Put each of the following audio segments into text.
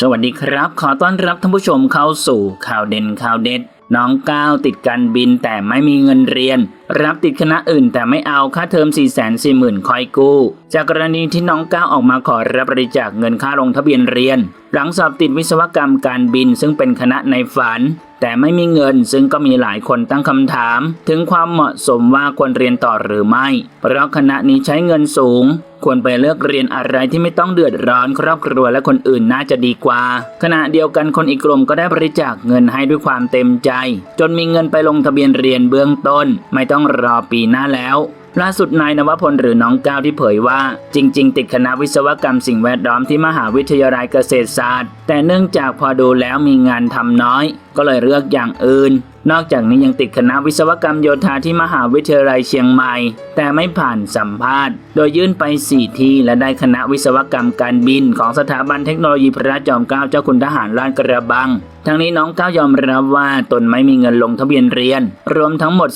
สวัสดีครับ ขอต้อนรับท่านผู้ชมเข้าสู่ข่าวเด่นข่าวเด็ด น้องก้าวติดการบินแต่ไม่มีเงินเรียน รับติดคณะอื่นแต่ไม่เอาค่าเทอม 4 4 0 0 0 0คอยกู้ จากกรณีที่น้องก้าวออกมาขอรับบริจาคเงินค่าลงทะเบียนเรียน หลังสอบติดวิศวกรรมการบินซึ่งเป็นคณะในฝัน แต่ไม่มีเงินซึ่งก็มีหลายคนตั้งคำถาม ถึงความเหมาะสมว่าควรเรียนต่อหรือไม่ เพราะคณะนี้ใช้เงินสูง ควรไปเลือกเรียนอะไรที่ไม่ต้องเดือดร้อนครอบครัวและคนอื่นน่าจะดีกว่า ขณะเดียวกันคนอีกกลุ่มก็ได้บริจาคเงินให้ด้วยความเต็มใจ จนมีเงินไปลงทะเบียนเรียนเบื้องต้น ไม่ต้อง้องรอปีหน้าแล้วล่าสุดนายนวพลหรือน้องก้าวที่เผยว่า จริง ๆ ติดคณะวิศวกรรมสิ่งแวดล้อมที่มหาวิทยาลัยเกษตรศาสตร์ แต่เนื่องจากพอดูแล้วมีงานทำน้อย ก็เลยเลือกอย่างอื่น นอกจากนี้ยังติดคณะวิศวกรรมโยธาที่มหาวิทยาลัยเชียงใหม่ แต่ไม่ผ่านสัมภาษณ์ โดยยื่นไป 4 ที่ และได้คณะวิศวกรรมการบิน ของสถาบันเทคโนโลยีพระจอมเกล้าเจ้าคุณทหารลาดกระบังทั้งนี้น้องก้าวยอมรับว่าตนไม่มีเงินลงทะเบียนเรียน รวมทั้งหมด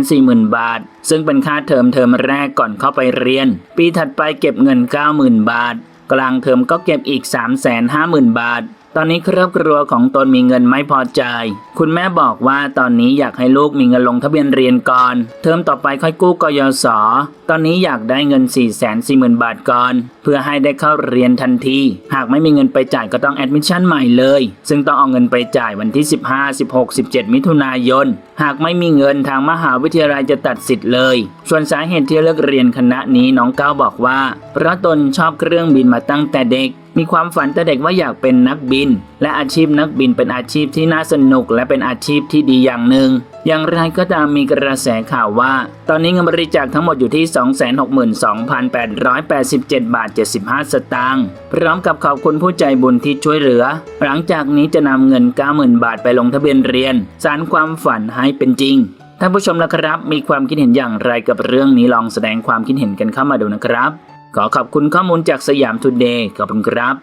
440,000 บาท ซึ่งเป็นค่าเทอมเทอมแรกก่อนเข้าไปเรียน ปีถัดไปเก็บเงิน 90,000 บาท กลางเทอมก็เก็บอีก 350,000 บาท ตอนนี้ครอบครัวของตนมีเงินไม่พอใจ คุณแม่บอกว่าตอนนี้อยากให้ลูกมีเงินลงทะเบียนเรียนก่อน เทอมต่อไปค่อยกู้กยศ ตอนนี้อยากได้เงิน 4 4 0 0 0 0 บาทก่อน เพื่อให้ได้เข้าเรียนทันที หากไม่มีเงินไปจ่ายก็ต้องแอดมิชชั่นใหม่เลย ซึ่งต้องเอาเงินไปจ่ายวันที่ 15 16 17 มิถุนายน หากไม่มีเงินทางมหาวิทยาลัยจะตัดสิทธิ์เลย ส่วนสาเหตุที่เลือกเรียนคณะนี้น้องก้าวบอกว่า เพราะตนชอบเครื่องบินมาตั้งแต่เด็ก มีความฝันแต่เด็กว่าอยากเป็นนักบิน และอาชีพนักบินเป็นอาชีพที่น่าสนุก และเป็นอาชีพที่ดีอย่างหนึ่ง อย่างไรก็ตามมีกระแสข่าวว่า ตอนนี้เงินบริจาคทั้งหมดอยู่ที่ 262,887 บาท 75 สตางค์พร้อมกับขอบคุณผู้ใจบุญที่ช่วยเหลือ หลังจากนี้จะนำเงิน 90,000 บาทไปลงทะเบียนเรียน สารความฝันให้เป็นจริงท่านผู้ชมละครับ มีความคิดเห็นอย่างไรกับเรื่องนี้ลองแสดงความคิดเห็นกันเข้ามาดูนะครับ ขอขอบคุณข้อมูลจากสยามทูเดย์ขอบคุณครับ